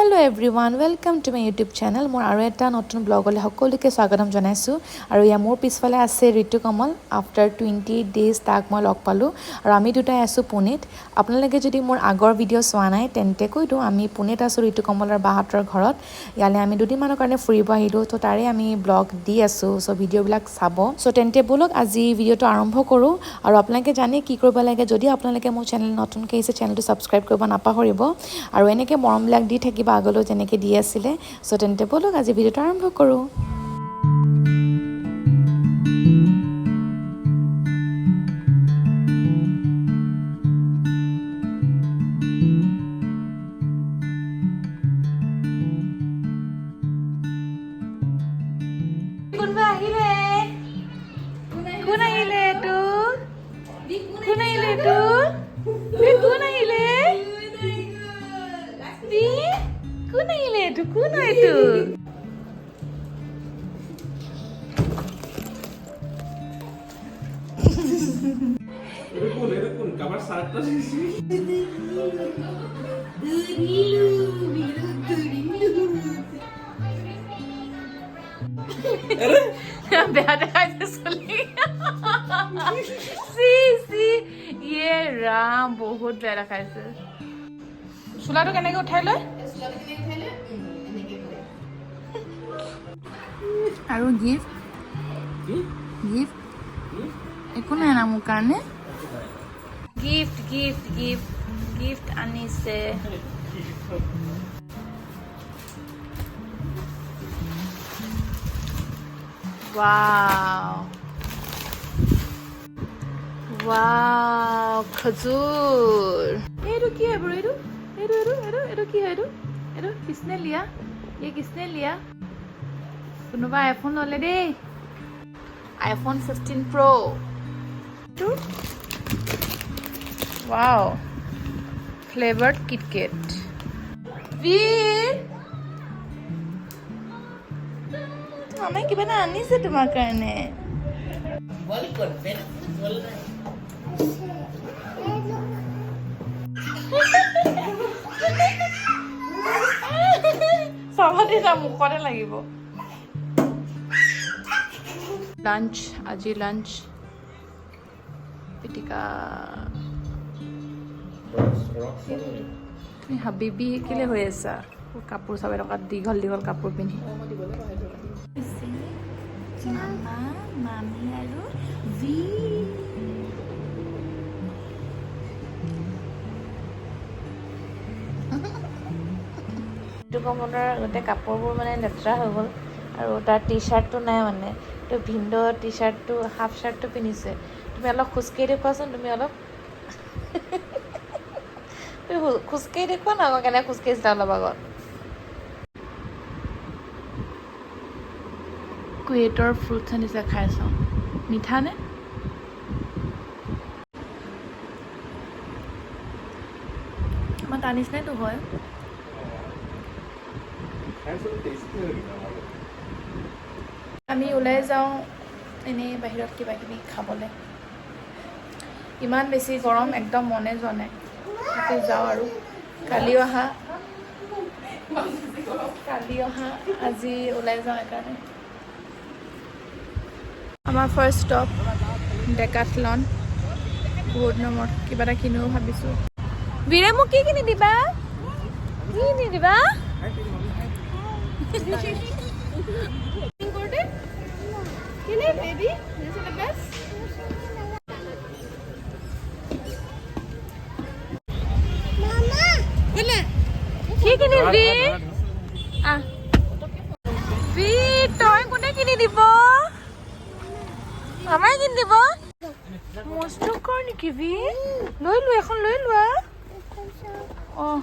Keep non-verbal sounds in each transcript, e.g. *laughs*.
Hello' everyone welcome to my YouTube channel মোৰ আৰু এটা নতুন ব্লগলৈ সকলোকে স্বাগতম জনাইছোঁ। আৰু ইয়াৰ মোৰ পিছফালে আছে Ritu Kamal. After twenty days তাক মই লগ পালোঁ। আৰু আমি দুটাই আছোঁ পুনেত। আপোনালোকে যদি মোৰ আগৰ ভিডিঅ' চোৱা নাই, তেন্তে কৈ দিওঁ, আমি পুনেত আছোঁ ঋতু কমলৰ বাহঁতৰ ঘৰত। ইয়ালৈ আমি দুদিনমানৰ কাৰণে ফুৰিব আহিলোঁ। ত' তাৰে আমি ব্লগ দি আছোঁ চ' ভিডিঅ'বিলাক চাব। চ' তেন্তে ব'লক, আজি ভিডিঅ'টো আৰম্ভ কৰোঁ। আৰু আপোনালোকে জানে কি কৰিব লাগে। যদি আপোনালোকে মোৰ চেনেল নতুনকৈ আহিছে চেনেলটো ছাবস্ক্ৰাইব কৰিব নাপাহৰিব। আৰু এনেকৈ মৰমবিলাক দি থাকিব। আগলৈও যেনেকৈ দি আছিলে। চ' তেন্তে ব'লক আজি ভিডিঅ'টো আৰম্ভ কৰোঁ। *laughs* এরকম এরকম কাবার সারটা ইয়ে ৰাম বহুত বেয়া দেখাইছে চোলাটো কেনেকে উঠাই লয় আৰু গিফ্ট গিফ্ট? একো নাই না মোৰ কাৰণে গিফ্ট গিফ্ট গিফ্ট গিফ্ট আনিছে Wow. Wow, खजूर ये रुकी है ब्रो ये ये ये ये ये की है ये किसने लिया ये किसने लिया কোনোবা আইফোন ল'লে দেই আইফোন ফিফটিন প্ৰ' wow flavoured KitKat বীৰ মামাই কিবা এটা আনিছে তোমাৰ কাৰণে চাবতে না। মুখতে লাগিব। লাঞ্চ আজি লাঞ্চ পিটিকা তুমি হাবিবি কেলে হৈ আছা কাপোৰ চাব টকাত দীঘল দীঘল কাপোৰ পিন্ধি কমলৰ গোটেই কাপোৰবোৰ মানে লেতেৰা হৈ গ'ল। আৰু তাৰ টি চাৰ্টটো নাই মানে। তো ভিণ্ড টি চাৰ্টটো হাফ চাৰ্টটো পিন্ধিছে। তুমি অলপ খোজকাঢ়ি দেখুৱাচোন তুমি অলপ খোজকাঢ়ি দেখুওৱা না আকৌ কেনেকৈ খোজকাঢ়িছিলা অলপ আগত কুৱেটৰ ফ্ৰুটছ আনিছে খাই চাওঁ মিঠা নে আমাৰ তাৰ নিচিনাইতো হয় আমি ওলাই যাওঁ এনেই বাহিৰত কিবা কিবি খাবলৈ। ইমান বেছি গৰম একদম মনে যোৱা নাই। তাতে যাওঁ আৰু। কালি অহা কালি অহা আজি ওলাই যাওঁ সেইকাৰণে। আমাৰ ফাৰ্ষ্ট ষ্টপ ডেকাথলন বহুত নম্বৰত কিবা এটা কিনো ভাবিছোঁ। বীৰে মোক কি কিনি দিবা? কি কিনি দিবা? কিনে বেবি দ্য কিনিবি বি তই কোনে কিনি দিব? মামাই কিনি দিব? মস্তু কৰ নেকি বি লৈ লোৱা এখন লৈ লোৱা অঁ।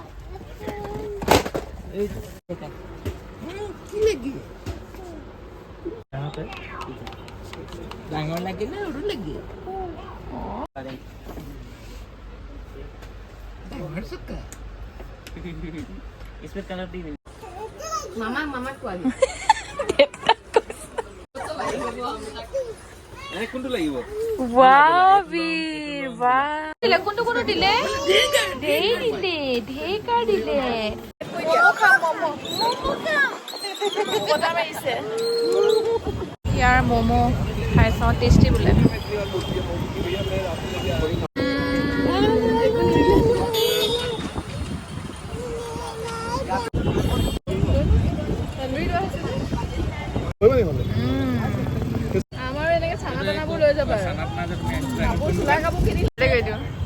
ডাঙৰ লাগিলে সৰু লাগি ডাঙৰ চকা। इसमें कलर दी नहीं মামা মামাক কোৱালি এনে কোনটো লাগিব ৱাও বীৰ ৱাও দিলে কোনটো কোনটো দিলে ধেৰ দিলে ধেৰ কাৰ দিলে ম'ম' খাম ম'ম' বতাহ মাৰিছে ইয়াৰ ম'ম' খাই চাওঁ টেষ্টি বোলে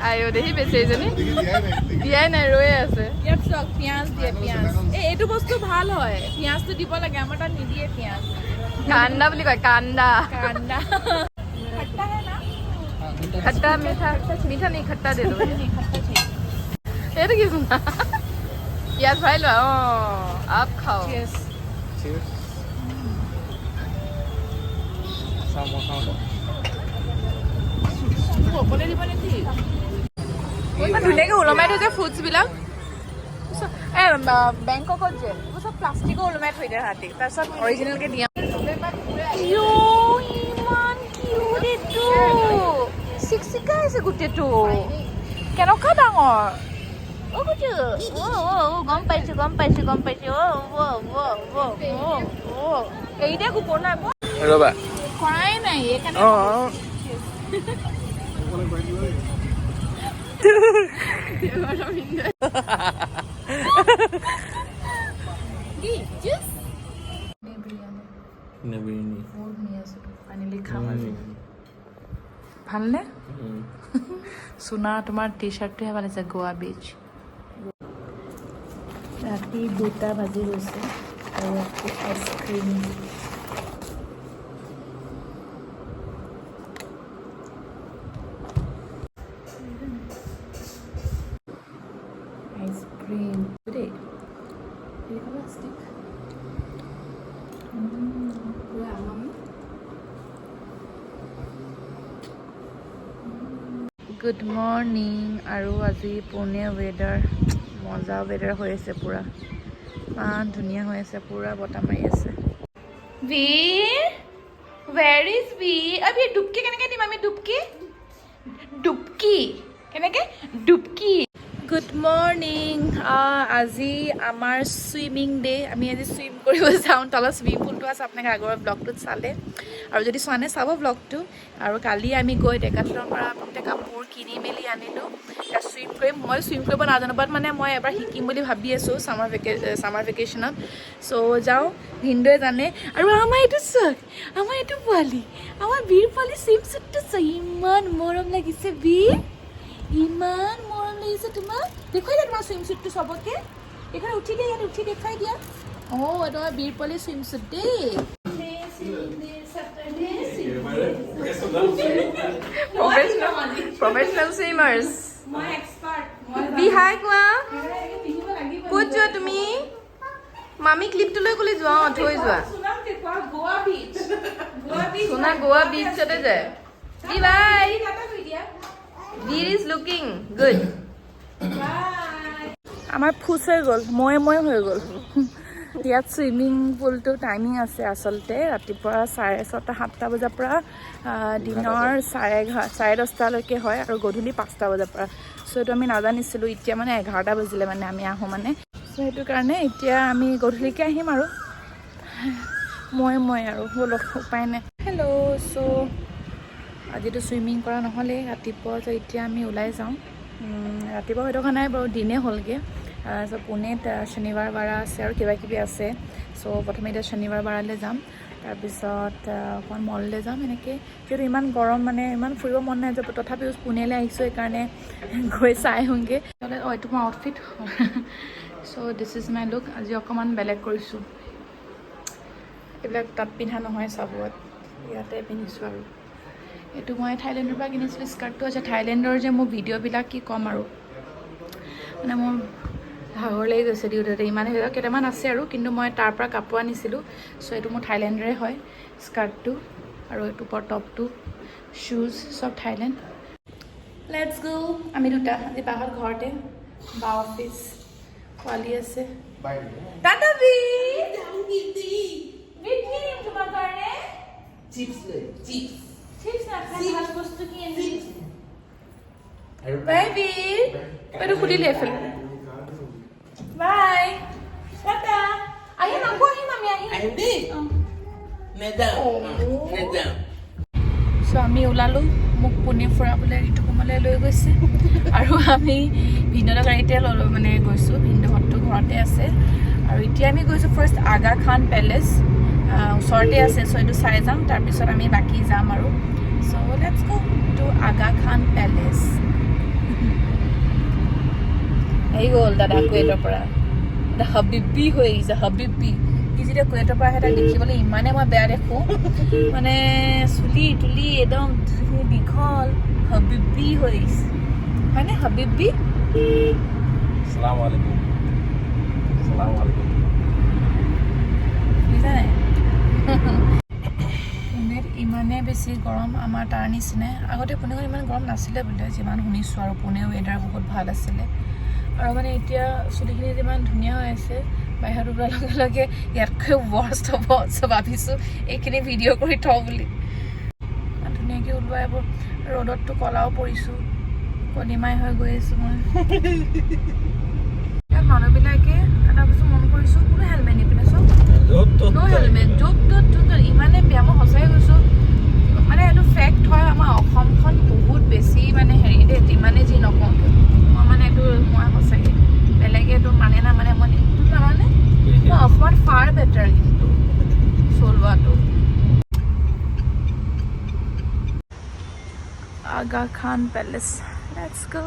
আইঅ দেহি বেছি এজনী দিয়াই নাই ৰৈয়ে আছে ইয়াত চাওক পিঁয়াজ দিয়ে পিঁয়াজ এই এইটো বস্তু ভাল হয় পিঁয়াজটো দিব লাগে আমাৰ তাত নিদিয়ে পিঁয়াজ কান্দা বুলি কয় কান্দা কান্দা खट्टा मीठा मीठा नहीं खट्टा दे दो এইটো কি শুনা ইয়াত ভৰাই লোৱা অঁ আপ ধুনীয়াকৈ ওলমাই থৈ যে ফ্ৰুটছ বিলাক এ বেংককত যে এইবোৰ ওলমাই থৈ দিয়ে তাৰপিছত অৰিজিনেলকৈ দিয়া। গোটেইটো। কেনেকুৱা ডাঙৰ। অ' কুটু অ' গম পাইছোঁ গম পাইছোঁ গম পাইছোঁ। অ' এৰি দিয়া কুকুৰ নাই ৰ'বা। কৰাই নাই অঁ ভালনে চুনা তোমাৰ টি চাৰ্টটোহে ভালো আছে গোৱা বীচ ৰাতি দুটা বাজি গৈছে আৰু আইচক্ৰীম দেই প্লাষ্টিক গুড মৰ্ণিং আৰু আজি পুনে ৱেডাৰ মজা ৱেডাৰ হৈ আছে পূৰা। ইমান ধুনীয়া হৈ আছে, পূৰা বতাহ মাৰি আছে। বি ৱেৰ ইজ বি আমি ডুবকি কেনেকৈ দিম আমি? ডুবকি? ডুবকি? কেনেকৈ? ডুবকি। গুড মৰ্ণিং আজি আমাৰ চুইমিং ডে আমি আজি চুইম কৰিব যাওঁ। তলত চুইমিং পুলটো আছে, আপোনালোকে আগৰ ব্লগটোত চালে। আৰু যদি চোৱা নাই, চাব ব্লগটো আৰু কালি আমি গৈ ডেকাথলৰ পৰা গোটেই কাপোৰ কিনি মেলি আনিলোঁ। চুইম কৰিম। মই চুইম কৰিব নাজানো বাট মানে মই এবাৰ শিকিম বুলি ভাবি আছোঁ ছামাৰ ভেকে ছামাৰ ভেকেশ্যনত চ' যাওঁ। ভিনদেউৱে জানে। আৰু আমাৰ এইটো চাওক আমাৰ এইটো পোৱালি, আমাৰ বীৰ পোৱালি চুইম চাই ইমান মৰম লাগিছে বীৰ। ইমান লাগিছে তোমাক দেখুৱাই দিয়া তোমাৰ চুইম শ্বুটটো চবকে এইখন উঠি দিয়া ইয়াত উঠি দেখুৱাই দিয়া। অঁ চুইম শ্বুট দেই প্ৰফেচনেল চুইমাৰ্ছ বি হাই কোৱা ক'ত যোৱা তুমি মামী ক্লিপটোলৈ ক'লে যোৱা অঁ থৈ যোৱা গোৱা বিচতে যায় বাই ইজ লুকিং গুড আমাৰ ফুচ হৈ গ'ল মই মই হৈ গ'ল। ইয়াত চুইমিং পুলটো টাইমিং আছে আচলতে ৰাতিপুৱা চাৰে ছটা সাতটা বজাৰ পৰা দিনৰ চাৰে এঘাৰ চাৰে দহটালৈকে হয় আৰু গধূলি পাঁচটা বজাৰ পৰা। চ' এইটো আমি নাজানিছিলোঁ এতিয়া মানে এঘাৰটা বাজিলে মানে আমি আহোঁ মানে। চ' সেইটো কাৰণে এতিয়া আমি গধূলিকৈ আহিম আৰু। মই মই আৰু ব'লক উপায় নাই। হেল্ল' চ' আজিতো চুইমিং কৰা নহ'লেই ৰাতিপুৱা এতিয়া আমি ওলাই যাওঁ। ৰাতিপুৱা হৈ থকা নাই বাৰু দিনেই হ'লগৈ। চ' পুনেত শনিবাৰ বাৰা আছে আৰু কিবা কিবি আছে। চ' প্ৰথমে এতিয়া শনিবাৰ বাৰালৈ যাম। তাৰপিছত আহ, অকণ মললৈ যাম এনেকৈ। যিহেতু ইমান গৰম মানে ইমান ফুৰিব মন নাই যে তথাপিও পুনেলৈ আহিছোঁ সেইকাৰণে *laughs* গৈ চাই আহোঁগৈ অঁ এইটো মোৰ আউটফিট *laughs* চ' দিছ ইজ মাই লুক আজি অকণমান বেলেগ কৰিছোঁ। এইবিলাক তাত পিন্ধা নহয় চাবুৱাত ইয়াতে পিন্ধিছোঁ আৰু। এইটো মই থাইলেণ্ডৰ পৰা কিনিছিলোঁ স্কাৰ্টটো আছে। থাইলেণ্ডৰ যে মোৰ ভিডিঅ'বিলাক কি ক'ম আৰু। মানে মোৰ ভাগৰ লাগি গৈছে দিওঁতে ইমান কেইটামান আছে আৰু কিন্তু মই তাৰ পৰা কাপোৰ আনিছিলোঁ। চ' এইটো মোৰ থাইলেণ্ডৰে হয় স্কাৰ্টটো আৰু এইটো ওপৰ টপটো শ্বুজ চব থাইলেণ্ড। লেটছ গো আমি দুটা আজি বাহঁত ঘৰতে বা অফিচ পোৱালি আছে। টাটা বি! তোমাৰ কাৰণে? চিপছ লৈ। Chips Bye, B. Pero Juli le fue. Bye. Tata. Ahí no puedo ir, mami. Ahí. Ahí. Me da. Me da. Swami, hola, Lu. মোক পোনে ফুৰা বোলে ঋতুকুমালৈ লৈ গৈছে আৰু আমি ভিন্ন গাড়ীতে ল'লো মানে গৈছোঁ ভিন্ন সত্ৰ ঘৰতে আছে আৰু এতিয়া আমি গৈছোঁ ফাৰ্ষ্ট আগা খান পেলেচ ওচৰতে আছে চ' এইটো চাই যাম। তাৰপিছত আমি বাকী যাম আৰু। চ' let's go to Aga Khan palace আহি গ'ল দাদা কুৱেটৰ পৰা। এটা হাবিবি হৈ আহিছে হাবিবি। সি যেতিয়া কুৱেটৰ পৰা আহে তাক দেখিবলৈ ইমানে মই বেয়া দেখোঁ। মানে চুলি তুলি একদম দীঘল হাবিবি হৈ আহিছে। হয়নে হাবিবি? বুজিছা নাই? পুনেত ইমানে বেছি গৰম আমাৰ তাৰ নিচিনাই আগতে পুনেখন ইমান গৰম নাছিলে বোলে যিমান শুনিছোঁ আৰু পুনে ৱেডাৰ বহুত ভাল আছিলে। আৰু মানে এতিয়া চুলিখিনি যিমান ধুনীয়া হৈ আছে বাহিৰত ওলোৱাৰ লগে লগে ইয়াতকৈ ৱৰ্ষ্ট হ'ব চ' ভাবিছোঁ এইখিনি ভিডিঅ' কৰি থওঁ বুলি। ধুনীয়াকৈ ওলোৱা এইবোৰ ৰ'দততো কলাও পৰিছোঁ কলিমাই হৈ গৈ আছোঁ মই। মানুহবিলাকে এটা বস্তু মন কৰিছোঁ কোনো হেলমেট নিপিন্ধে চব ন' হেলমেট য'ত ত'ত য'ত ত'ত ইমানে বেয়া মই সঁচাই কৈছোঁ মানে এইটো ফেক্ট হয় আমাৰ অসমখন বহুত বেছি মানে হেৰি দেই যিমানে যি নকওঁ। মই মানে এইটো মই সঁচাকৈ বেলেগে এইটো মানে নামানে মই এইটো নামানে মই অসমত ফাৰ বেটাৰ কিন্তু চলোৱাটো আগা খান পেলেচ লেটছ গো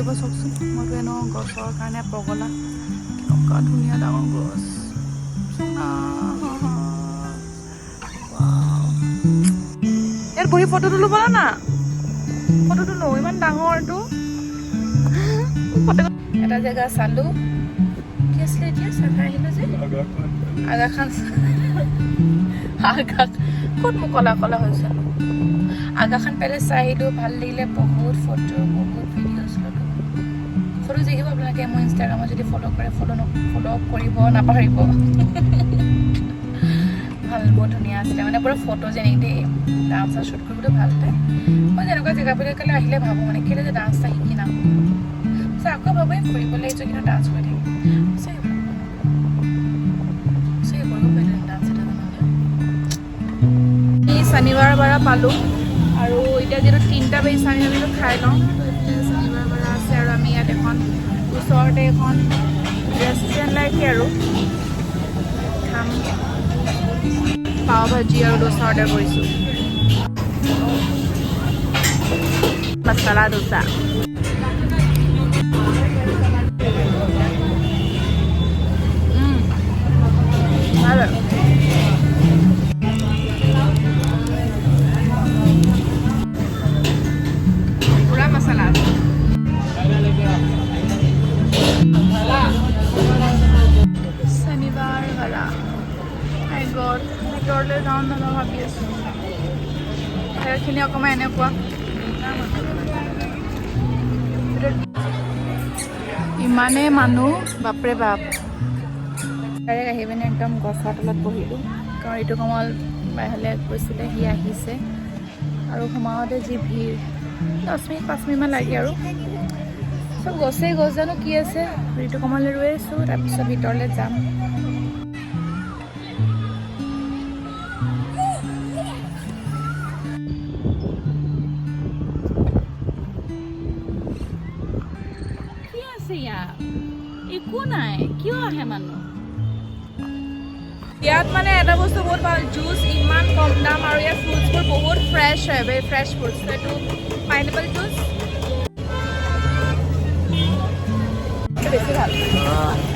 গছজোপা চাওকচোন মইতো এনেও গছৰ কাৰণে পগলা। কেনেকুৱা ধুনীয়া ডাঙৰ গছ। ইয়াত বহি ফটোটো ল'ব না? ফটোটো লওঁ ইমান ডাঙৰটো। ফটো এটা জেগা চালোঁ। কি আছিলে এতিয়া? চাফা আহিলোঁ যে। আগা খান আগা ক'ত মোক কলা কলা হৈছে? আগা খান পেলেচ চাই আহিলোঁ, ভালো লাগিলে, বহুত ফটো বহুত ভিডিঅ'জ দেখিব আপোনালোকে মোৰ ইনষ্টাগ্ৰামত যদি ফ'ল' কৰে ফ'ল' ফ'ল' কৰিব নাপাহৰিব ভালো বহুত ধুনীয়া আছিলে মানে পুৰা ফটো যেনেকৈ দেই ডান্স শ্বুট কৰিবলৈ ভালো পায় মই তেনেকুৱা জেগাবিলাকলৈ আহিলে ভাবোঁ মানে কেলৈ যে ডান্স এটা শিকি নাহোঁ পিছত আকৌ ভাবোঁ ফুৰিবলৈ আহিছোঁ কিন্তু ডান্স কৰি থাকিম এই শনিবাৰ বাৰ পালোঁ আৰু এতিয়া যিহেতু তিনিটা বাজিছে আমি খাই লওঁ আমি ইয়াত এখন ওচৰতে এখন ৰেষ্টুৰেণ্ট লাইকে আৰু খাম। পাও ভাজি আৰু দোচা অৰ্ডাৰ কৰিছোঁ। মছলা দোচা। খেৰখিনি অকণমান এনেকুৱা ইমানেই মানুহ বাপৰে বাপ। ডাইৰেক্ট আহি পিনে একদম গছৰ তলত বহিলোঁ কাৰণ ঋতু কমল বাহিৰলৈ গৈছিলে সি আহিছে। আৰু সোমাওঁতে যি ভিৰ দহ মিনিট পাঁচ মিনিটমান লাগে আৰু। চব গছেই গছ জানো কি আছে? ঋতু কমললৈ ৰৈ আছোঁ তাৰপিছত ভিতৰলৈ যাম। মানুহ ইয়াত মানে এটা বস্তু বহুত ভাল জুচ ইমান কম দাম আৰু ইয়াৰ ফ্ৰুটছবোৰ বহুত ফ্ৰেছ হয় ভেৰি ফ্ৰেছ ফ্ৰুটছ এইটো পাইনেপল জুচ বেছি ভাল।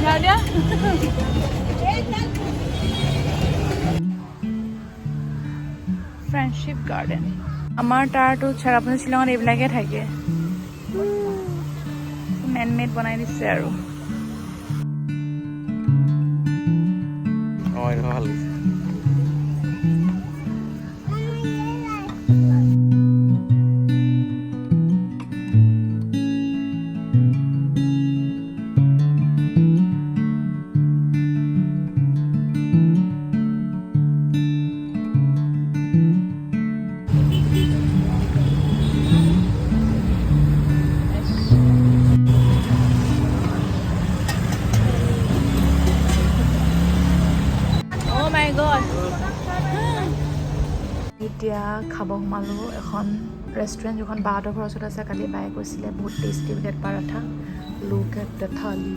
দিয়া দিয়া। ফ্ৰেণ্ডশ্বিপ গাৰ্ডেন আমাৰ তাৰতো চেৰাপুঞ্জী শ্বিলঙত এইবিলাকে থাকে। মেন মেড বনাই দিছে আৰু। অঁ এনেকুৱা ভাল ৰেষ্টুৰেণ্ট যিখন বাহঁতৰ ঘৰৰ ওচৰত আছে কালি বায়ে কৈছিলে বহুত tasty plate paratha look at the thali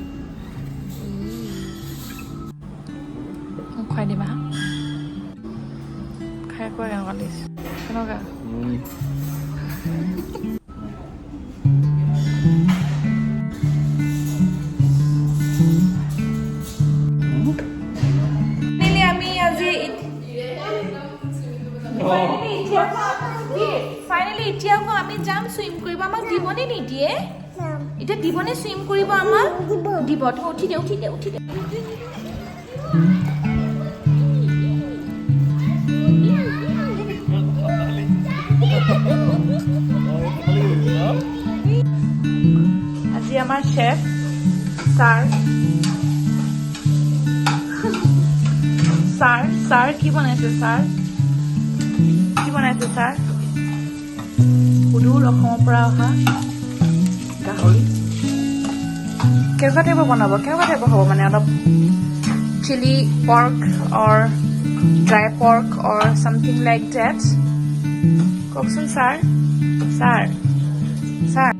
খুৱাই দিবা খাই খোৱা কেনেকুৱা লাগিছে কেনেকুৱা? এতিয়া আকৌ আমি যাম চুইম কৰিব। আমাক দিবনে নিদিয়ে? এতিয়া দিবনে চুইম কৰিব আমাক? দিব। উঠি দে উঠি দে উঠি দে। আজি আমাৰ চেফ ছাৰ ছাৰ ছাৰ কি বনাইছে ছাৰ কি বনাইছে ছাৰ সুদূৰ অসমৰ পৰা অহা। গাহৰি। কেনেকুৱা টাইপৰ বনাব? কেনেকুৱা টাইপৰ হ'ব মানে? অলপ chilli pork or dry pork or something like that কওকচোন ছাৰ। ছাৰ। ছাৰ।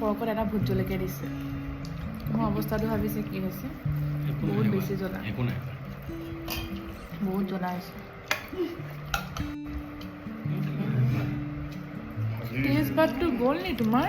পৰ্কত এটা ভোট জলকীয়া দিছে। মোৰ অৱস্থাটো ভাবিছে কি হৈছে? বহুত বেছি জ্বলা। একো নাই বহুত জ্বলা হৈছে টেষ্ট বাৰটো গ'ল নি তোমাৰ?